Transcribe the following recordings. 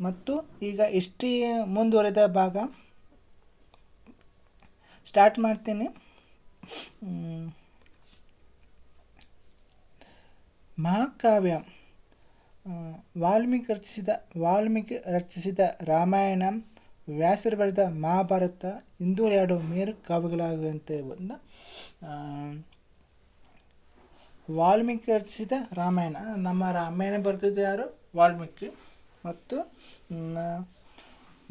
ಮತ್ತು ಈಗ ಹಿಸ್ಟ್ರಿ ಮುಂದುವರೆದ ಭಾಗ? ಸ್ಟಾರ್ಟ್ ಮಾಡ್ತೀನಿ. ಮಹಾಕಾವ್ಯ. ವಾಲ್ಮೀಕಿ ರಚಿಸಿದ ವಾಲ್ಮೀಕಿ ರಚಿಸಿದ ರಾಮಾಯಣ, ವ್ಯಾಸರು ಬರೆದ ಮಹಾಭಾರತ, ಇಂದು ಎರಡು ಮೇರು ಕಾವ್ಯಗಳಾಗುವಂತೆ ಬಂದ ವಾಲ್ಮೀಕಿ ರಚಿಸಿದ ರಾಮಾಯಣ. ನಮ್ಮ ರಾಮಾಯಣ ಬರೆದಿದ್ದು ಯಾರು? ವಾಲ್ಮೀಕಿ. ಮತ್ತು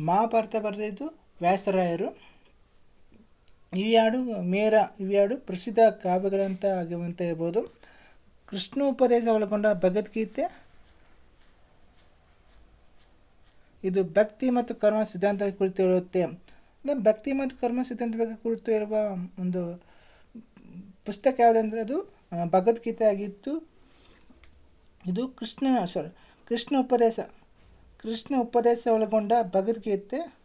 ಮಹಾಭಾರತ ಬರೆದಿದ್ದು ವ್ಯಾಸರಾಯರು. ಇವೆರಡು ಮೇರ. ಇವೆರಡು ಪ್ರಸಿದ್ಧ ಕಾವ್ಯಗಳಂತ ಆಗಿರುವಂತ ಹೇಳ್ಬೋದು ಕೃಷ್ಣ ಉಪದೇಶ ಒಳಗೊಂಡ ಭಗವದ್ಗೀತೆ. ಇದು ಭಕ್ತಿ ಮತ್ತು ಕರ್ಮ ಸಿದ್ಧಾಂತ ಕುರಿತು ಹೇಳುತ್ತೆ. ಭಕ್ತಿ ಮತ್ತು ಕರ್ಮ ಸಿದ್ಧಾಂತ ಬಗ್ಗೆ ಕುರಿತು ಹೇಳುವ ಒಂದು ಪುಸ್ತಕ ಯಾವುದಂದರೆ ಅದು ಭಗವದ್ಗೀತೆ ಆಗಿತ್ತು. ಇದು ಕೃಷ್ಣನ ಸಾರಿ ಕೃಷ್ಣ ಉಪದೇಶ ಕೃಷ್ಣ ಉಪದೇಶ ಒಳಗೊಂಡ ಭಗವದ್ಗೀತೆ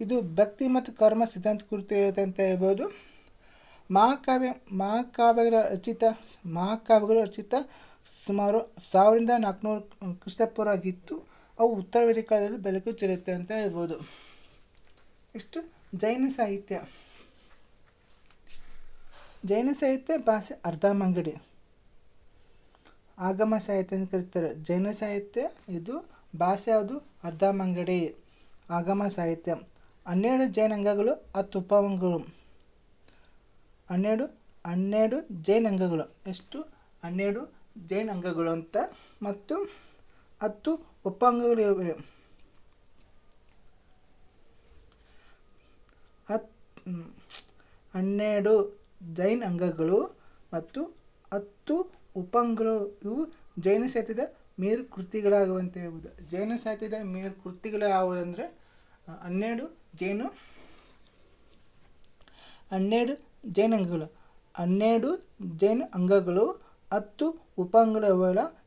ಇದು ಭಕ್ತಿ ಮತ್ತು ಕರ್ಮ ಸಿದ್ಧಾಂತ ಕುರಿತು ಇರುತ್ತೆ ಅಂತ ಹೇಳ್ಬೋದು. ಮಹಾಕಾವ್ಯ, ಮಹಾಕಾವ್ಯಗಳ ರಚಿತ, ಮಹಾಕಾವ್ಯಗಳು ರಚಿತ ಸುಮಾರು ಸಾವಿರದ ನಾಲ್ಕುನೂರು ಕ್ರಿಸ್ತಪುರ ಆಗಿತ್ತು. ಅವು ಉತ್ತರ ವೇದಿಕಾಲದಲ್ಲಿ ಬೆಳಕು ಚೆಲ್ಲುತ್ತೆ ಅಂತ ಹೇಳ್ಬೋದು. ಇಷ್ಟು ಜೈನ ಸಾಹಿತ್ಯ. ಜೈನ ಸಾಹಿತ್ಯ ಭಾಷೆ ಅರ್ಧಮಂಗಡಿ ಆಗಮ ಸಾಹಿತ್ಯ ಅಂತ ಕರೀತಾರೆ. ಜೈನ ಸಾಹಿತ್ಯ ಇದು ಭಾಷೆ ಯಾವುದು? ಅರ್ಧಮಂಗಡಿ ಆಗಮ ಸಾಹಿತ್ಯ. ಹನ್ನೆರಡು ಜೈನ ಅಂಗಗಳು ಹತ್ತು ಉಪವಂಗಗಳು ಹನ್ನೆರಡು ಹನ್ನೆರಡು ಜೈನ ಅಂಗಗಳು ಎಷ್ಟು? ಹನ್ನೆರಡು ಜೈನ ಅಂಗಗಳು ಅಂತ. ಮತ್ತು ಹತ್ತು ಉಪಾಂಗಗಳು ಇವೆ. ಹತ್ ಹನ್ನೆರಡು ಜೈನ ಅಂಗಗಳು ಮತ್ತು ಹತ್ತು ಉಪಾಂಗಗಳು. ಇವು ಜೈನ ಸಾಹಿತ್ಯದ ಮೇಲ್ಕೃತಿಗಳಾಗುವಂತೆ ಹೇಳ್ಬೋದು ಜೈನ ಸಾಹಿತ್ಯದ ಮೇಲ್ಕೃತಿಗಳು ಯಾವುದಂದರೆ ಹನ್ನೆರಡು ಜೈನು, ಹನ್ನೆರಡು ಜೈನ ಅಂಗಗಳು. ಹನ್ನೆರಡು ಜೈನ ಅಂಗಗಳು, ಹತ್ತು ಉಪಾಂಗಗಳು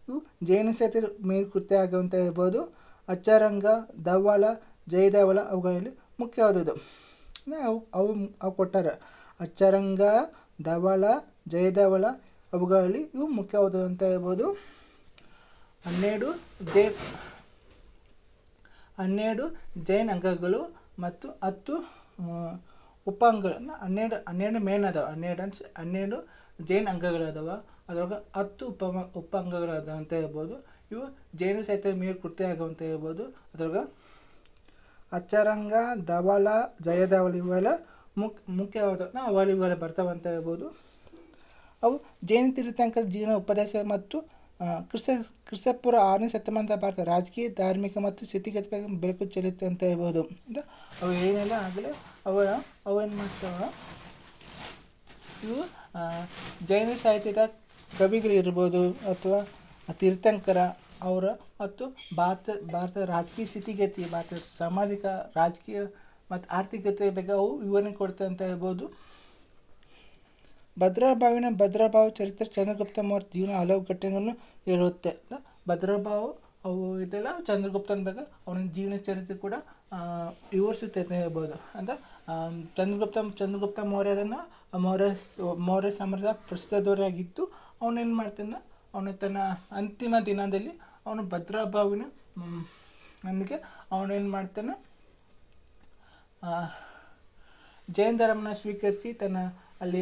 ಇವು ಜೈನ ಸಾಹಿತ್ಯದ ಮೇಲ್ಕೃತಿ ಆಗುವಂತ ಹೇಳ್ಬೋದು ಅಚ್ಚರಂಗ ಧವಳ ಜಯಧವಳ ಅವುಗಳಲ್ಲಿ ಮುಖ್ಯವಾದದ್ದು. ಅವು ಅವು ಅವು ಕೊಟ್ಟಾರೆ ಅಚ್ಚರಂಗ, ಧವಳ, ಜಯಧವಳ ಅವುಗಳಲ್ಲಿ ಇವು ಮುಖ್ಯವಾದದ್ದು ಅಂತ ಹೇಳ್ಬೋದು. ಹನ್ನೆರಡು ಜೈ, ಹನ್ನೆರಡು ಜೈನ್ ಅಂಗಗಳು ಮತ್ತು ಹತ್ತು ಉಪಾಂಗಗಳನ್ನು ಹನ್ನೆರಡು ಹನ್ನೆರಡು ಮೇನ್ ಅದಾವೆ. ಹನ್ನೆರಡು ಅನ್ಸ್ ಹನ್ನೆರಡು ಜೈನ್ ಅಂಗಗಳದಾವೆ. ಅದ್ರೊಳಗೆ ಹತ್ತು ಉಪ ಉಪಾಂಗಗಳು ಅದಾವೆ ಅಂತ ಹೇಳ್ಬೋದು. ಇವು ಜೈನ ಸಹಿತ ಮೇರು ಕೃತಿ ಆಗುವಂತ ಹೇಳ್ಬೋದು. ಅದ್ರೊಳಗೆ ಅಚ್ಚರಂಗ, ಧವಳ, ಜಯಧವಳ ಇವೆಲ್ಲ ಮುಖ್ಯ ಮುಖ್ಯವಾದ ಅವೆಲ್ಲ ಇವೆಲ್ಲ ಬರ್ತಾವೆ ಅಂತ ಹೇಳ್ಬೋದು. ಅವು ಜೈನ ತೀರ್ಥಂಕರ ಜೀವನ ಉಪದೇಶ ಮತ್ತು ಕ್ರಿಸ್ತ, ಕ್ರಿಸ್ತಪುರ ಆರನೇ ಶತಮಾನದ ಭಾರತ ರಾಜಕೀಯ, ಧಾರ್ಮಿಕ ಮತ್ತು ಸ್ಥಿತಿಗತಿ ಬೆಳಕು ಚೆಲ್ಲುತ್ತೆ ಅಂತ ಹೇಳ್ಬೋದು. ಅವು ಏನೆಲ್ಲ ಆಗಲಿ ಅವ ಅವೇನು ಮಾಡ್ತಾವ? ಇವು ಜೈನ ಸಾಹಿತ್ಯದ ಕವಿಗಳಿರ್ಬೋದು ಅಥವಾ ತೀರ್ಥಂಕರ ಅವರ ಮತ್ತು ಭಾರತ, ಭಾರತದ ರಾಜಕೀಯ ಸ್ಥಿತಿಗತಿ, ಭಾರತದ ಸಾಮಾಜಿಕ, ರಾಜಕೀಯ ಮತ್ತು ಆರ್ಥಿಕತೆ ಬಗ್ಗೆ ಅವು ವಿವರಣೆ ಕೊಡ್ತವೆ ಅಂತ ಹೇಳ್ಬೋದು. ಭದ್ರಾಭಾವಿನ ಭದ್ರಾಭಾವ ಚರಿತ್ರೆ ಚಂದ್ರಗುಪ್ತ ಮೌರ್ಯ ಜೀವನ ಹಲವು ಘಟನೆಗಳನ್ನು ಹೇಳುತ್ತೆ. ಭದ್ರಾಭಾವ ಅವು ಇದೆಲ್ಲ ಚಂದ್ರಗುಪ್ತನ ಬಗ್ಗೆ ಅವನ ಜೀವನ ಚರಿತ್ರೆ ಕೂಡ ವಿವರಿಸುತ್ತೆ ಅಂತ ಹೇಳ್ಬೋದು. ಅಂದರೆ ಚಂದ್ರಗುಪ್ತ ಚಂದ್ರಗುಪ್ತ ಮೌರ್ಯದನ್ನು ಮೌರ್ಯ ಮೌರ್ಯ ಸಾಮ್ರಾಜ್ಯದ ಪ್ರಸಿದ್ಧ ದೊರೆಯಾಗಿದ್ದು ಅವನೇನು ಮಾಡ್ತಾನೆ, ಅವನು ತನ್ನ ಅಂತಿಮ ದಿನದಲ್ಲಿ ಅವನು ಭದ್ರಾಭಾವಿನ ಅಂದಕ್ಕೆ ಅವನೇನು ಮಾಡ್ತಾನೆ ಜೈನ ಧರ್ಮನ ಸ್ವೀಕರಿಸಿ ತನ್ನ ಅಲ್ಲಿ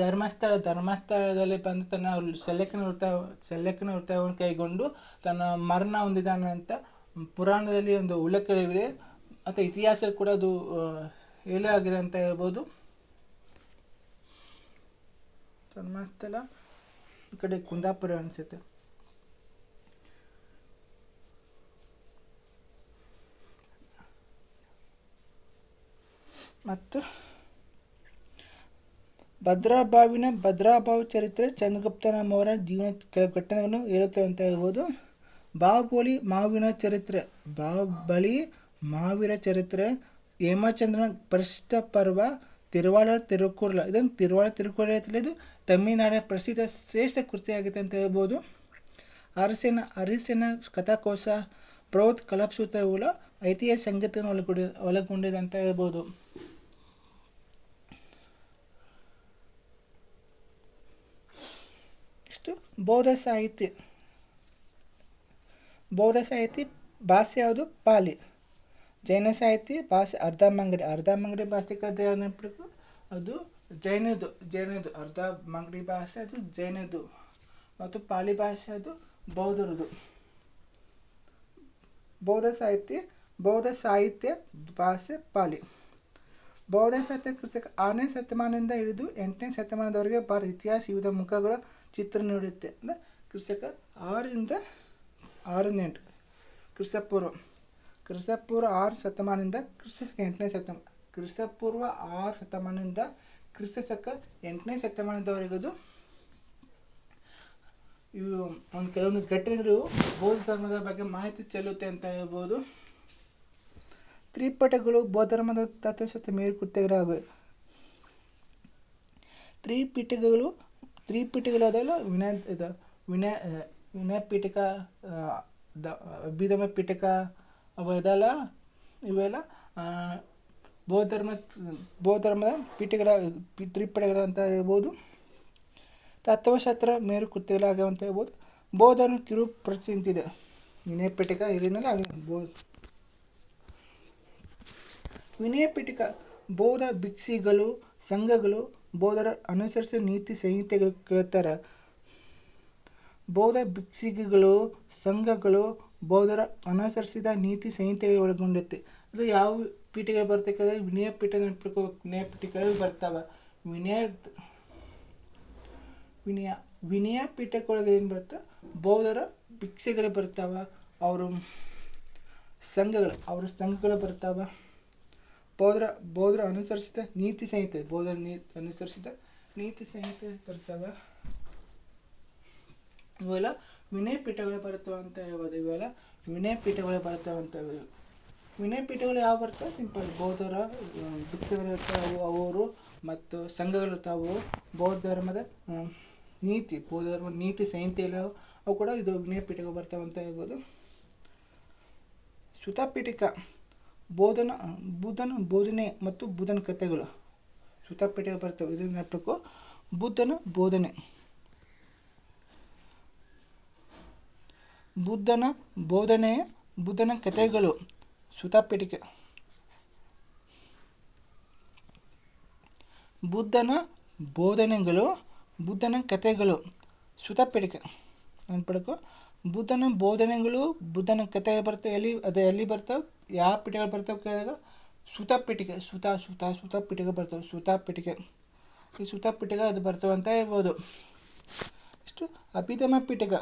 ಧರ್ಮಸ್ಥಳ, ಧರ್ಮಸ್ಥಳದಲ್ಲಿ ಬಂದು ತನ್ನ ಸಲ್ಲೇಖನ ವೃತ್ತ ಸಲ್ಲೇಖನ ವೃತ್ತವನ್ನು ಕೈಗೊಂಡು ತನ್ನ ಮರಣ ಹೊಂದಿದ್ದಾನೆ ಅಂತ ಪುರಾಣದಲ್ಲಿ ಒಂದು ಉಲ್ಲೇಖವಿದೆ ಮತ್ತು ಇತಿಹಾಸ ಕೂಡ ಅದು ಹೇಳೇ ಆಗಿದೆ ಅಂತ ಹೇಳ್ಬೋದು. ಧರ್ಮಸ್ಥಳ, ಈ ಕಡೆ ಕುಂದಾಪುರ ಅನಿಸುತ್ತೆ. ಮತ್ತು ಭದ್ರಾಬಾವಿನ ಭದ್ರಾಭಾವ ಚರಿತ್ರೆ ಚಂದ್ರಗುಪ್ತನ ಮೌರ್ಯ ಜೀವನ ಕೆಲವು ಘಟನೆಗಳನ್ನು ಹೇಳುತ್ತೇವೆ ಅಂತ ಹೇಳ್ಬೋದು. ಬಾಹುಬಲಿ ಮಾವಿನ ಚರಿತ್ರೆ, ಬಾಹುಬಲಿ ಮಾವಿನ ಚರಿತ್ರೆ, ಹೇಮಚಂದ್ರನ ಪರಿಶಿಷ್ಟ ಪರ್ವ, ತಿರುವಾಳ ತಿರುಕುರ್ಲ ಇದೊಂದು ತಿರುವಾಳ ತಿರುಕುರ್ಲ ಇದು ತಮಿಳುನಾಡಿನ ಪ್ರಸಿದ್ಧ ಶ್ರೇಷ್ಠ ಕೃತಿಯಾಗಿದೆ ಅಂತ ಹೇಳ್ಬೋದು. ಅರಸಿನ, ಅರಿಸೇನ ಕಥಾಕೋಶ ಪ್ರೌತ್ ಕಲಾಪಸೂತ್ರಗಳು ಐತಿಹಾಸಿಕ ಸಂಗತಿಯನ್ನು ಒಳಗೊಂಡಿ, ಒಳಗೊಂಡಿದೆ ಅಂತ ಹೇಳ್ಬೋದು ಇಷ್ಟು ಬೌದ್ಧ ಸಾಹಿತ್ಯ ಬೌದ್ಧ ಸಾಹಿತ್ಯ ಭಾಷೆ ಯಾವುದು ಪಾಲಿ ಜೈನ ಸಾಹಿತ್ಯ ಭಾಷೆ ಅರ್ಧಮಂಗಡಿ ಅರ್ಧಮಂಗಡಿ ಭಾಷೆ ಕಡೆ ನೆನಪಿಡಬೇಕು ಅದು ಜೈನದು ಜೈನದು ಅರ್ಧ ಮಂಗಡಿ ಭಾಷೆ ಅದು ಜೈನದು ಮತ್ತು ಪಾಲಿ ಭಾಷೆ ಅದು ಬೌದ್ಧರದು ಬೌದ್ಧ ಸಾಹಿತ್ಯ ಬೌದ್ಧ ಸಾಹಿತ್ಯ ಭಾಷೆ ಪಾಲಿ ಬೌದ್ಧ ಸಾಹಿತ್ಯ ಕೃಷಿಕ ಆರನೇ ಶತಮಾನದಿಂದ ಹಿಡಿದು ಎಂಟನೇ ಶತಮಾನದವರೆಗೆ ಭಾರತ ಇತಿಹಾಸ, ವಿವಿಧ ಮುಖಗಳ ಚಿತ್ರ ನೀಡುತ್ತೆ. ಅಂದರೆ ಕೃಷಿಕ ಆರರಿಂದ ಆರರಿಂದ ಎಂಟು. ಕ್ರಿಸ್ತಪೂರ್ವ ಕ್ರಿಸ್ತಪೂರ್ವ ಆರು ಶತಮಾನದಿಂದ ಕ್ರಿಸ್ತಕ ಎಂಟನೇ ಶತಮಾನ ಕ್ರಿಸ್ತಪೂರ್ವ ಆರು ಶತಮಾನದಿಂದ ಕ್ರಿಸ್ತಕ ಎಂಟನೇ ಶತಮಾನದವರೆಗದು ಇವು ಒಂದು ಕೆಲವೊಂದು ಘಟನೆಗಳು ಬೌದ್ಧ ಧರ್ಮದ ಬಗ್ಗೆ ಮಾಹಿತಿ ಚೆಲ್ಲುತ್ತೆ ಅಂತ ಹೇಳ್ಬೋದು. ತ್ರಿಪಟಗಳು ಬೌದ್ಧ ಧರ್ಮದ ತತ್ವಶಾಸ್ತ್ರ ಮೇಲ್ಕೃತ್ಯಗಳಾಗಿವೆ ತ್ರಿಪಿಟಕಗಳು ತ್ರಿಪಿಟಕಗಳಾದಲ್ಲ ವಿನಯ ವಿನಯ ವಿನಯ ಪೀಠಕ ದ ಅಭಿಧಮ ಪೀಠಕ ಅವು ಇದಲ್ಲ ಇವೆಲ್ಲ ಆ, ಬೌದ್ಧ ಧರ್ಮ ಬೌದ್ಧ ಧರ್ಮದ ಪೀಠಗಳ ತ್ರಿಪಿಟಕಗಳಂತ ಹೇಳ್ಬೋದು. ತತ್ವಶಾಸ್ತ್ರ ಮೇರು ಅಂತ ಹೇಳ್ಬೋದು. ಬೌದ್ಧನ ಕಿರು ಪ್ರಸಿದ್ಧಿದೆ ವಿನಯ ಪಿಟಕ ಇದನ್ನೆಲ್ಲ ಬೌದ್ಧ ವಿನಯ ಪಿಟಕ ಬೌದ್ಧ ಭಿಕ್ಷಿಗಳು ಸಂಘಗಳು ಬೌದ್ಧರ ಅನುಸರಿಸಿದ ನೀತಿ ಸಂಹಿತೆಗಳು ಕೇಳ್ತಾರ. ಬೌದ್ಧ ಭಿಕ್ಷಿಗಳು ಸಂಘಗಳು ಬೌದ್ಧರ ಅನುಸರಿಸಿದ ನೀತಿ ಸಂಹಿತೆಗಳು ಒಳಗೊಂಡೈತೆ ಅದು ಯಾವ ಪೀಠಿಗೆ ಬರ್ತೈತೆ ಕೇಳಿದ್ರೆ ವಿನಯ ಪೀಠ ನೆನಪಿಟ್ಕೋ ವಿನಯ ಬರ್ತಾವೆ. ವಿನಯ ವಿನಯ ವಿನಯ ಪೀಠಕ್ಕೊಳಗೆ ಏನು ಬರುತ್ತೆ? ಬೌದ್ಧರ ಭಿಕ್ಷೆಗಳು ಬರ್ತಾವ. ಅವರು ಸಂಘಗಳು, ಅವರ ಸಂಘಗಳು ಬರ್ತಾವ. ಬೌದ್ಧರ ಬೌದ್ಧರ ಅನುಸರಿಸಿದ ನೀತಿ ಸಂಹಿತೆ ಬೋಧರ ನೀ, ಅನುಸರಿಸಿದ ನೀತಿ ಸಂಹಿತೆ ಬರ್ತವೆ. ಇವೆಲ್ಲ ವಿನಯ ಪೀಠಗಳು ಬರ್ತವೆ ಅಂತ ಹೇಳ್ಬೋದು. ಇವೆಲ್ಲ ವಿನಯ ಪೀಠಗಳು ಬರ್ತವೆ ಅಂತ ಹೇಳ್ಬೋದು. ವಿನಯ ಪೀಠಗಳು ಯಾವ ಬರ್ತವೆ? ಸಿಂಪಲ್ ಬೌದ್ಧರ ಇರ್ತಾವೆ ಅವರು ಮತ್ತು ಸಂಘಗಳು ಇರ್ತಾವೆ ಬೌದ್ಧ ಧರ್ಮದ ನೀತಿ, ಬೌದ್ಧ ಧರ್ಮ ನೀತಿ ಸಂಹಿತೆ ಎಲ್ಲ ಅವು ಕೂಡ ಇದು ವಿನಯ ಪೀಠಗಳು ಬರ್ತವೆ ಅಂತ ಹೇಳ್ಬೋದು. ಸುತಾಪೀಠಿಕ ಬೋಧನ ಬುದ್ಧನ ಬೋಧನೆ ಮತ್ತು ಬುದ್ಧನ ಕಥೆಗಳು. ಸುತಾಪೀಠಿಕ ಬರ್ತವೆ. ಇದು ನೆನಪಬೇಕು ಬುದ್ಧನ ಬೋಧನೆ ಬುದ್ಧನ ಬೋಧನೆ ಬುದ್ಧನ ಕಥೆಗಳು. ಸುತಾಪೀಠಿಕೆ ಬುದ್ಧನ ಬೋಧನೆಗಳು ಬುದ್ಧನ ಕಥೆಗಳು. ಸುತಾಪೀಠಿಕೆ ನೆನ್ಪಿಡಕು ಬುದ್ಧನ ಬೋಧನೆಗಳು ಬುದ್ಧನ ಕಥೆ ಬರ್ತವೆ. ಎಲ್ಲಿ, ಅದು ಎಲ್ಲಿ ಬರ್ತವೆ? ಯಾವ ಪೀಠಗಳು ಬರ್ತವೆ ಕೇಳಿದಾಗ? ಸುತಾಪೀಠಿಕೆ, ಸುತ ಸುತ, ಸುತಾಪೀಠಿಕೆ ಬರ್ತವೆ ಪೀಠಿಗೆ ಈ ಸುತ ಸುತಾಪೀಠಿಕೆ ಅದು ಬರ್ತವೆ ಅಂತ ಹೇಳ್ಬೋದು. ಇಷ್ಟು ಅಭಿಧಮ ಪೀಠಕ.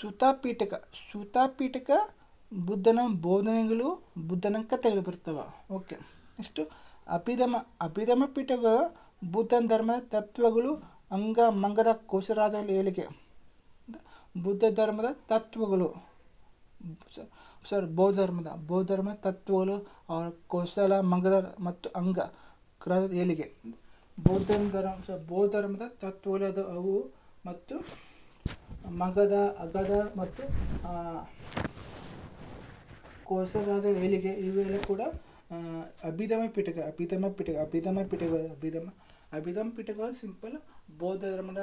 ಸುತಾ ಪೀಠಕ ಬುದ್ಧನ ಬೋಧನೆಗಳು, ಬುದ್ಧನ ಕಥೆಗಳು ಬರ್ತವೆ. ಓಕೆ ಇಷ್ಟು ಅಭಿಧಮ ಅಭಿಧಮ ಪೀಠಕ ಬುದ್ಧನ ಧರ್ಮದ ತತ್ವಗಳು, ಅಂಗ, ಮಂಗದ ಕೋಶರಾಜ ಹೇಳಿಕೆ. ಬುದ್ಧ ಧರ್ಮದ ತತ್ವಗಳು. ಸರ್ ಬೌದ್ಧ ಧರ್ಮದ. ಬೌದ್ಧ ಧರ್ಮದ ತತ್ವಗಳು ಅವರ ಮಂಗದ ಮತ್ತು ಅಂಗ. ಕ್ರ ಏಳಿಗೆ. ಬೌದ್ಧ ಧರ್ಮ ಸರ್ ಬೌದ್ಧ ಧರ್ಮದ ತತ್ವಗಳು ಅವು ಮತ್ತು ಮಗದ, ಅಗದ ಮತ್ತು ಕೋಸರಾದ ಏಳಿಗೆ. ಇವೆಲ್ಲ ಕೂಡ ಅಭಿಧಮ ಪೀಠಕ ಅಭಿಧಮ ಪೀಠಕ ಅಭಿಧಮ ಪೀಠಗಳು ಅಭಿಧಮ ಅಭಿಧಮ ಪೀಠಗಳು ಸಿಂಪಲ್ ಬೌದ್ಧ ಧರ್ಮನ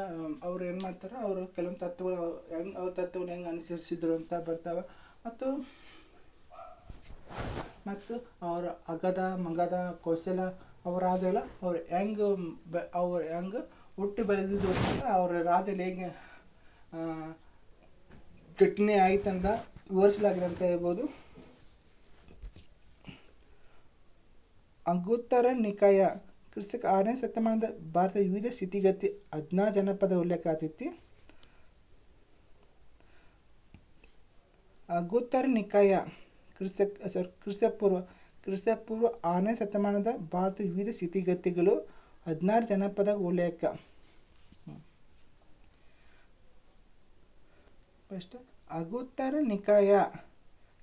ಅವ್ರು ಏನು ಮಾಡ್ತಾರೆ ಅವರು ಕೆಲವೊಂದು ತತ್ವಗಳು ಹೆಂಗೆ, ಅವ್ರ ತತ್ವಗಳು ಹೆಂಗೆ ಅನುಸರಿಸಿದ್ರು ಅಂತ ಬರ್ತಾವೆ. ಮತ್ತು ಮತ್ತು ಅವರ ಅಗದ, ಮಗದ ಕೌಶಲ ಅವರ ರಾಜಗಳ ಅವ್ರು ಹೆಂಗೆ ಬೆ, ಅವ್ರು ಹೆಂಗೆ ಹುಟ್ಟಿ ಬೆಳೆದಿದ್ದು ಅವ್ರ ರಾಜಲ್ಲಿ ಹೇಗೆ ಘಟನೆ ಆಯ್ತಂತ ವಿವರಿಸಲಾಗಿದೆ ಅಂತ ಹೇಳ್ಬೋದು. ಅಂಗುತ್ತರ ನಿಕಾಯ ಕ್ರಿಸ್ತಕ ಆರನೇ ಶತಮಾನದ ಭಾರತದ ವಿವಿಧ ಸ್ಥಿತಿಗತಿ ಹದಿನಾರು ಜನಪದ ಉಲ್ಲೇಖ ಆತೈತಿ ಅಗೋತ್ತರ ನಿಕಾಯ ಕ್ರಿಸ್ತ ಸರ್ ಕ್ರಿಸ್ತಪೂರ್ವ ಕ್ರಿಸ್ತಪೂರ್ವ ಆರನೇ ಶತಮಾನದ ಭಾರತದ ವಿವಿಧ ಸ್ಥಿತಿಗತಿಗಳು ಹದಿನಾರು ಜನಪದ ಉಲ್ಲೇಖ ಫಸ್ಟ್, ಅಗುತ್ತರ ನಿಕಾಯ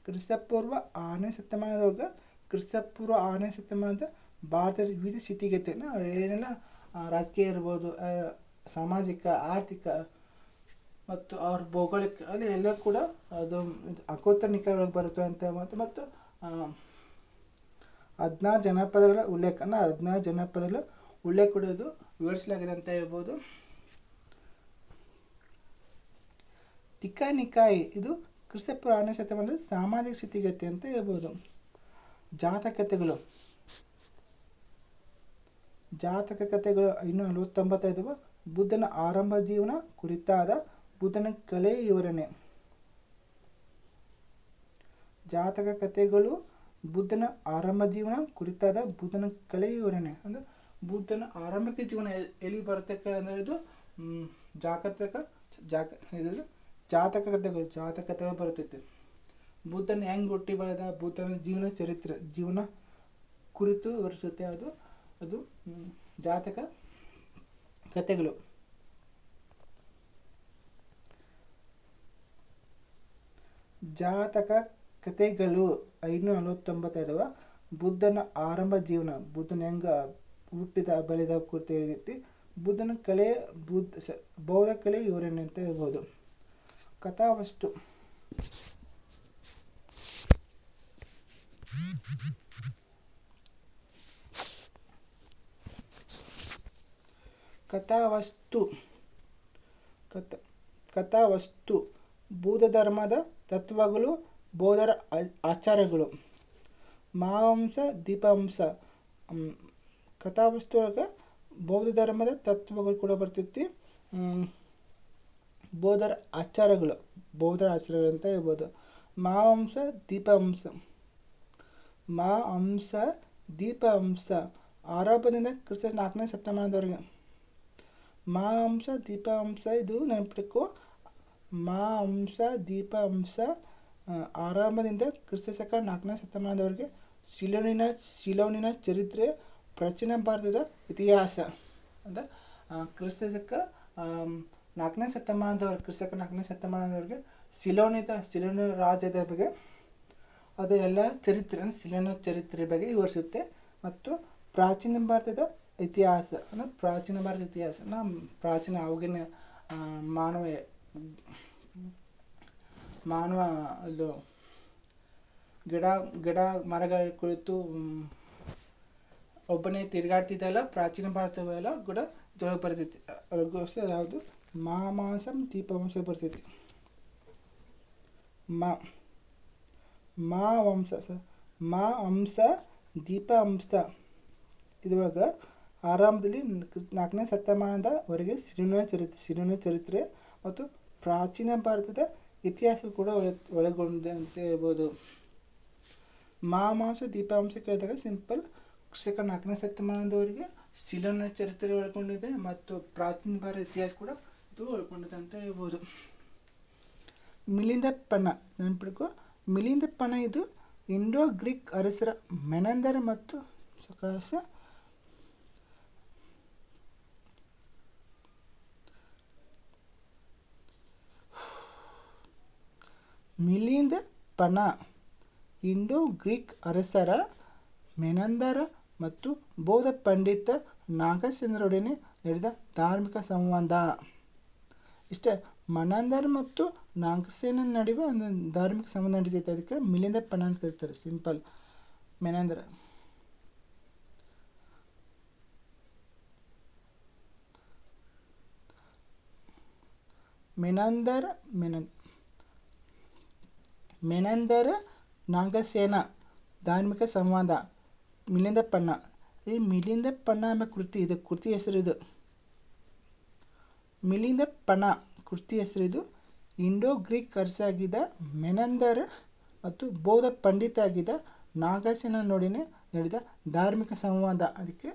ಕ್ರಿಸ್ತಪೂರ್ವ ಆರನೇ ಶತಮಾನದೊಳಗೆ, ಕ್ರಿಸ್ತಪೂರ್ವ ಆರನೇ ಶತಮಾನದ ಭಾರತದ ವಿವಿಧ ಸ್ಥಿತಿಗತಿನ ಏನೆಲ್ಲ ರಾಜಕೀಯ ಇರ್ಬೋದು ಸಾಮಾಜಿಕ, ಆರ್ಥಿಕ, ಮತ್ತು ಅವ್ರ ಭೌಗೋಳಿಕ ಅಲ್ಲಿ ಎಲ್ಲ ಕೂಡ ಅದು ಅಕೋತ್ತರ ನಿಕಾಯಗಳಿಗೆ ಬರುತ್ತೆ ಅಂತ ಮತ್ತು ಮತ್ತು ಹದಿನಾರು ಜನಪದಗಳ ಉಲ್ಲೇಖನ ಹದಿನಾರು ಜನಪದಗಳ ಉಲ್ಲೇಖ ಕೊಡೋದು ವಿವರಿಸಲಾಗಿದೆ ಅಂತ ಹೇಳ್ಬೋದು. ತಿಕ್ಕಾನಿಕಾಯಿ ಇದು ಕ್ರಿಸ್ತಪುರ ಆರನೇ ಶತಮಾನದ ಸಾಮಾಜಿಕ ಸ್ಥಿತಿಗತಿ ಅಂತ ಹೇಳ್ಬೋದು. ಜಾತಕತೆಗಳು. ಜಾತಕ ಕಥೆಗಳು ಇನ್ನೂ ನಲವತ್ತೊಂಬತ್ತೈದು ಬುದ್ಧನ ಆರಂಭ ಜೀವನ ಕುರಿತಾದ ಬುದ್ಧನ ಕಲೆ ವಿವರಣೆ. ಜಾತಕ ಕಥೆಗಳು ಬುದ್ಧನ ಆರಂಭ ಜೀವನ ಕುರಿತಾದ ಬುದ್ಧನ ಕಲೆ ವಿವರಣೆ. ಅಂದರೆ ಬುದ್ಧನ ಆರಂಭಿಕ ಜೀವನ ಎಲ್- ಎಲ್ಲಿ ಬರುತ್ತೆ ಅಂದರೆ ಇದು ಜಾತಕ ಜಾಕ ಇದು ಜಾತಕ ಕಥೆಗಳು ಜಾತಕ ಕಥೆಗಳು ಬರುತ್ತೈತೆ. ಬುದ್ಧನ ಹೆಂಗೆ ಹುಟ್ಟಿ ಬೆಳೆದ ಬುದ್ಧನ ಜೀವನ ಚರಿತ್ರೆ, ಜೀವನ ಕುರಿತು ವಿವರಿಸುತ್ತೆ ಅದು. ಅದು ಜಾತಕ ಕಥೆಗಳು ಜಾತಕ ಕಥೆಗಳು ಐನೂರ ನಲವತ್ತೊಂಬತ್ತೈದವ. ಬುದ್ಧನ ಆರಂಭ ಜೀವನ. ಬುದ್ಧನ ಹೆಂಗ ಹುಟ್ಟಿದ, ಬೆಳೆದ ಕುರಿತು ರೀತಿ ಬುದ್ಧನ ಕಲೆ, ಬುದ್ಧ ಬೌದ್ಧ ಕಲೆ ಇವರೇನೆ ಅಂತ ಹೇಳ್ಬೋದು. ಕಥಾವಸ್ತು. ಕಥಾವಸ್ತು. ಕಥ ಕಥಾವಸ್ತು. ಬೌದ್ಧ ಧರ್ಮದ ತತ್ವಗಳು ಬೌದ್ಧರ ಆಚಾರಗಳು. ಮಾಂಸ ದೀಪವಂಶ ಮ್, ಕಥಾವಸ್ತು ಒಳಗೆ ಬೌದ್ಧ ಧರ್ಮದ ತತ್ವಗಳು ಕೂಡ ಬರ್ತೈತಿ. ಬೌದ್ಧರ ಆಚಾರಗಳು ಬೌದ್ಧರ ಆಚಾರಗಳು ಅಂತ ಹೇಳ್ಬೋದು. ಮಾಂಸ ದೀಪವಂಶ ಮಾ ಅಂಶ ದೀಪವಂಶ ಆರಂಭದಿಂದ ಕ್ರಿಸ್ತ ನಾಲ್ಕನೇ ಶತಮಾನದವರೆಗೆ. ಮಾ ಅಂಶ ದೀಪ ಇದು ನೆನಪಿಟ್ಕೋ. ಮಾ ಅಂಶ ದೀಪ ಆರಂಭದಿಂದ ಕ್ರಿಸ್ತ ಶಕ ನಾಲ್ಕನೇ ಶತಮಾನದವರೆಗೆ ಶಿಲೋನಿನ ಶಿಲೋನಿನ ಚರಿತ್ರೆ ಪ್ರಾಚೀನ ಭಾರತದ ಇತಿಹಾಸ. ಅಂದರೆ ಕ್ರಿಸ್ತ ಶಕ ಆಮ್, ನಾಲ್ಕನೇ ಶತಮಾನದವರೆಗೆ ಕ್ರಿಸ್ತ ಶಕ ನಾಲ್ಕನೇ ಶತಮಾನದವರೆಗೆ ಸಿಲೋನಿದ ಸಿಲೋನ ರಾಜ್ಯದ ಬಗ್ಗೆ ಅದೇ ಎಲ್ಲ ಚರಿತ್ರೆ ಸಿಲೋನ ಚರಿತ್ರೆ ಬಗ್ಗೆ ವಿವರಿಸುತ್ತೆ. ಮತ್ತು ಪ್ರಾಚೀನ ಭಾರತದ ಇತಿಹಾಸ ಅಂದರೆ ಪ್ರಾಚೀನ ಭಾರತದ ಇತಿಹಾಸ ನಮ್ಮ ಪ್ರಾಚೀನ ಅವಾಗಿನ ಆ, ಮಾನವ ಮಾನವ ಅದು ಗಿಡ ಗಿಡ ಮರಗಳ ಕುಳಿತು ಮ್, ಒಬ್ಬನೇ ತಿರುಗಾಡ್ತಿದ್ದಲ್ಲ ಪ್ರಾಚೀನ ಭಾರತವೆಲ್ಲ ಕೂಡ ಜೋಳ ಬರ್ತೈತಿ. ಅದಕ್ಕೋಸ್ಕರ ಯಾವುದು? ಮಾಮಾಂಸಂ ದೀಪವಂಶ ಬರ್ತೈತಿ. ಮಾ ಮಾ ವಂಶ ಸ ಮಾ ಅಂಶ ದೀಪ ಅಂಶ ಇದ್ರೊಳಗೆ ಆರಂಭದಲ್ಲಿ ನಾಲ್ಕನೇ ಶತಮಾನದವರೆಗೆ ಸಿರಿನ ಚರಿತ್ರೆ ಸಿರಿನ ಚರಿತ್ರೆ ಮತ್ತು ಪ್ರಾಚೀನ ಭಾರತದ ಇತಿಹಾಸ ಕೂಡ ಒಳ, ಒಳಗೊಂಡಿದೆ ಅಂತ ಹೇಳ್ಬೋದು. ಮಾಮಾಂಸ ದೀಪಾಂಶ ಕೇಳಿದಾಗ ಸಿಂಪಲ್ ಕೃಷಿಕ ನಾಲ್ಕನೇ ಶತಮಾನದವರೆಗೆ ಶಿಲನ ಚರಿತ್ರೆ ಒಳಗೊಂಡಿದೆ ಮತ್ತು ಪ್ರಾಚೀನ ಭಾರತ ಇತಿಹಾಸ ಕೂಡ ಇದು ಒಳಗೊಂಡಿದೆ ಅಂತ ಹೇಳ್ಬೋದು. ಮಿಲಿಂದ ಪಣ ನೆನಪಿಡ್ಕೋ ಮಿಲಿಂದ ಪಣ ಇದು ಇಂಡೋ ಗ್ರೀಕ್ ಅರಸರ ಮೆನಂದರ್ ಮತ್ತು ಸಕಾಸ ಮಿಲಿಂದ ಪನ. ಇಂಡೋ ಗ್ರೀಕ್ ಅರಸರ, ಮೆನಂದರ ಮತ್ತು ಬೌದ್ಧ ಪಂಡಿತ ನಾಗಸೇನರೊಡನೆ ನಡೆದ ಧಾರ್ಮಿಕ ಸಂಬಂಧ. ಇಷ್ಟೇ, ಮನಂದರ್ ಮತ್ತು ನಾಗಸೇನ ನಡುವೆ ಒಂದು ಧಾರ್ಮಿಕ ಸಂಬಂಧ ನಡೀತೈತೆ. ಅದಕ್ಕೆ ಮಿಲಿಂದ ಪಣ ಅಂತ ಕರೀತಾರೆ. ಸಿಂಪಲ್. ಮೆನಂದರ. ಮೆನಂದರ್ ಮೆನನ್ ಮೆನಂದರ ನಾಗಸೇನ, ಧಾರ್ಮಿಕ ಸಂವಾದ ಮಿಲಿಂದ ಪಣ್ಣ ಈ ಮಿಲಿಂದ ಪಣ್ಣ ಎಂಬ ಕೃತಿ ಇದು, ಕೃತಿ ಹೆಸರು ಇದು. ಮಿಲಿಂದ ಪಣ ಕೃತಿ ಇದು. ಇಂಡೋ ಗ್ರೀಕ್ ಅರಸಾಗಿದ್ದ ಮೆನಂದರ ಮತ್ತು ಬೌದ್ಧ ಪಂಡಿತ ಆಗಿದ್ದ ನಾಗಸೇನ ನಡುವಿನ ನಡೆದ ಧಾರ್ಮಿಕ ಸಂವಾದ. ಅದಕ್ಕೆ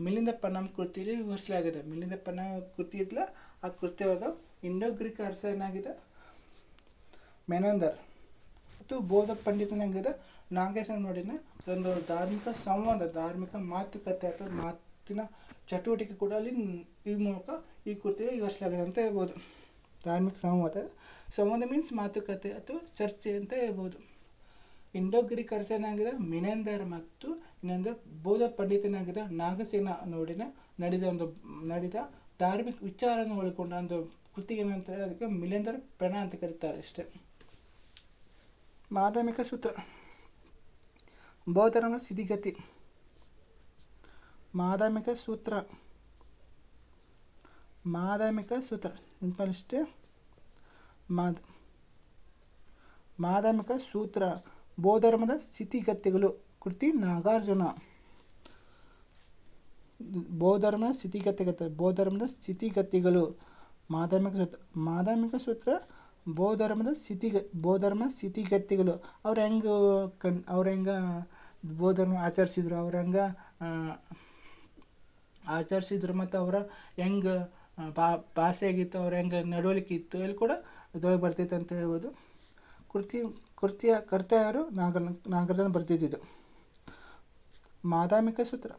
ಮಿಲಿಂದ ಎಂಬ ಕೃತಿಯಲ್ಲಿ ವಿವರಿಸಲಾಗಿದೆ. ಮಿಲಿಂದ ಪಣ ಕೃತಿ ಇದ್ಲ, ಆ ಕೃತಿ ಒಳಗೆ ಇಂಡೋ ಗ್ರೀಕ್ ಅರ್ಸ ಏನಾಗಿದೆ ಮೆನಂದರ್. ಮತ್ತು ಬೋಧ ಪಂಡಿತನಾಗಿದ್ದ ನಾಗೇಶನ ನೋಡಿನ ಒಂದು ಧಾರ್ಮಿಕ ಸಂವಾದ, ಧಾರ್ಮಿಕ ಮಾತುಕತೆ ಅಥವಾ ಮಾತಿನ ಚಟುವಟಿಕೆ ಕೂಡ ಅಲ್ಲಿ ಈ ಮೂಲಕ ಈ ಕೃತಿಗೆ ವಿವರಿಸಲಾಗಿದೆ ಅಂತ ಹೇಳ್ಬೋದು. ಧಾರ್ಮಿಕ ಸಂವಾದ ಸಂವಾದ ಮೀನ್ಸ್ ಮಾತುಕತೆ ಅಥವಾ ಚರ್ಚೆ ಅಂತ ಹೇಳ್ಬೋದು. ಇಂಡೋ ಗ್ರೀಕ್ ಅರಸನಾಗಿದ್ದ ಮಿನೇಂದರ್ ಮತ್ತು ಇನ್ನೊಂದು ಬೌದ್ಧ ಪಂಡಿತನಾಗಿದ್ದ ನಾಗಸೇನ ನೋಡಿನ ನಡೆದ ಒಂದು, ನಡೆದ ಧಾರ್ಮಿಕ ವಿಚಾರವನ್ನು ಒಳಗೊಂಡ ಒಂದು ಕೃತಿಗೆ ಏನಂತಾರೆ ಅದಕ್ಕೆ ಮಿಲೇಂದರ್ ಪೆಣ ಅಂತ ಕರೀತಾರೆ ಅಷ್ಟೇ. ಮಾಧ್ಯಮಿಕ ಸೂತ್ರ. ಬೌದ್ಧರ ಸ್ಥಿತಿಗತಿ ಮಾಧ್ಯಮಿಕ ಸೂತ್ರ. ಮಾಧ್ಯಮಿಕ ಸೂತ್ರ. ಸಿಂಪಲ್ ಮಾದ. ಮಾಧ್ಯಮಿಕ ಸೂತ್ರ. ಬೋಧರ್ಮದ ಸ್ಥಿತಿಗತಿಗಳು ಕೃತಿ ನಾಗಾರ್ಜುನ. ಬೋಧರ್ಮದ ಸ್ಥಿತಿಗತಿಗತ ಬೋಧರ್ಮದ ಸ್ಥಿತಿಗತಿಗಳು ಮಾಧ್ಯಮಿಕ ಸೂತ್ರ. ಮಾಧ್ಯಮಿಕ ಸೂತ್ರ ಬೋಧರ್ಮದ ಸ್ಥಿತಿಗ, ಬೋಧರ್ಮ ಸ್ಥಿತಿಗತಿಗಳು. ಅವ್ರು ಹೆಂಗೆ ಕಣ್, ಅವ್ರು ಹೆಂಗೆ ಬೋಧರ್ಮ ಆಚರಿಸಿದ್ರು, ಅವ್ರು ಹೆಂಗೆ ಆಚರಿಸಿದ್ರು ಮತ್ತು ಅವರ ಹೆಂಗೆ ಭಾಷೆ ಆಗಿತ್ತು ಅವ್ರ ಹೆಂಗೆ ನಡವಳಿಕೆ ಇತ್ತು ಇಲ್ಲಿ ಕೂಡ ಇದ್ರೊಳಗೆ ಬರ್ತೈತೆ ಅಂತ ಹೇಳ್ಬೋದು. ಕೃತಿ, ಕೃತಿಯ ಕರ್ತ ಯಾರು ನಾಗರ ನಾಗರಜನ ಬರ್ತಿದ್ದಿದ್ದು ಮಾದಾಮಿಕ ಸೂತ್ರ.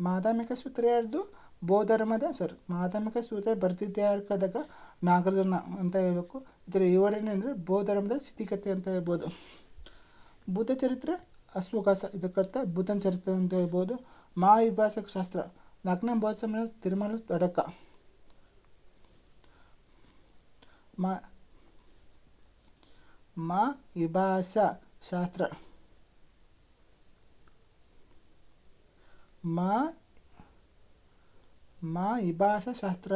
ಮಾದಾಮಿಕ ಸೂತ್ರ ಯಾರ್ದು? ಬೋಧರ್ಮದ ಸರ್ ಮಾಧ್ಯಮಿಕ ಸೂತ್ರ ಬರ್ತಿದ್ದೆ ನಾಗಲನ ಅಂತ ಹೇಳಬೇಕು. ಇದರ ವಿವರಣೆ ಬೋಧರ್ಮದ ಸ್ಥಿತಿಗತಿ ಅಂತ ಹೇಳ್ಬೋದು. ಬುದ್ಧ ಚರಿತ್ರೆ ಅಶ್ವಕಾಸ ಇದಕ್ಕರ್ಥ ಬುದ್ಧನ ಚರಿತ್ರೆ ಅಂತ ಹೇಳ್ಬೋದು. ಮಹಾವಿಭಾಷಕ ಶಾಸ್ತ್ರ, ಲಗ್ನ ಬೋಧಸಮ ತಿರುಮಲ, ತೊಡಕ. ಮಾ ಮಾ ಶಾಸ್ತ್ರ. ಮಾ ಮಾ ಇಭಾಷಾಶಾಸ್ತ್ರ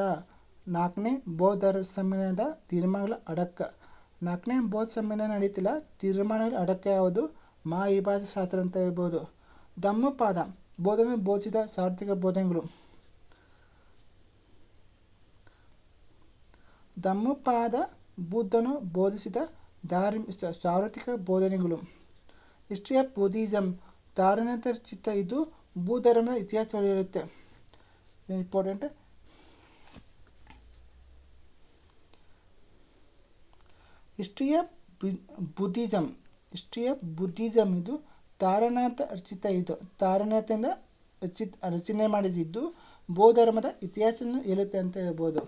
ನಾಲ್ಕನೇ ಬೌದ್ಧ ಸಮ್ಮೇಳನದ ತೀರ್ಮಾನಗಳ ಅಡಕ ನಾಲ್ಕನೇ ಬೌದ್ಧ ಸಮ್ಮೇಳನ ನಡೀತಿಲ್ಲ. ತೀರ್ಮಾನಗಳ ಅಡಕ ಯಾವುದು? ಮಾ ಇಭಾಷಾಶಾಸ್ತ್ರ ಅಂತ ಹೇಳ್ಬೋದು. ಧಮ್ಮಪಾದ. ಬೋಧನೆ ಬೋಧಿಸಿದ ಸಾರ್ವತ್ರಿಕ ಬೋಧನೆಗಳು. ಧಮ್ಮಪಾದ ಬುದ್ಧನು ಬೋಧಿಸಿದ ಧಾರ್ಮಿಕ ಸಾರ್ವತ್ರಿಕ ಬೋಧನೆಗಳು. ಹಿಸ್ಟ್ರಿ ಆಫ್ ಬುದ್ಧಿಸಮ್ ತಾರನಾಥ ಚಿತ್ತ ಇದು ಬುದ್ಧರ್ಮದ ಇತಿಹಾಸದಲ್ಲಿರುತ್ತೆ. Important history of Buddhism history of Buddhism ಇದು ತಾರನಾಥ ರಚಿತ ಇದು. ತಾರನಾಥದಿಂದ ರಚಿತ, ರಚನೆ ಮಾಡಿದಿದ್ದು ಬೌದ್ಧ ಧರ್ಮದ ಇತಿಹಾಸವನ್ನು ಹೇಳುತ್ತೆ ಅಂತ ಹೇಳ್ಬೋದು.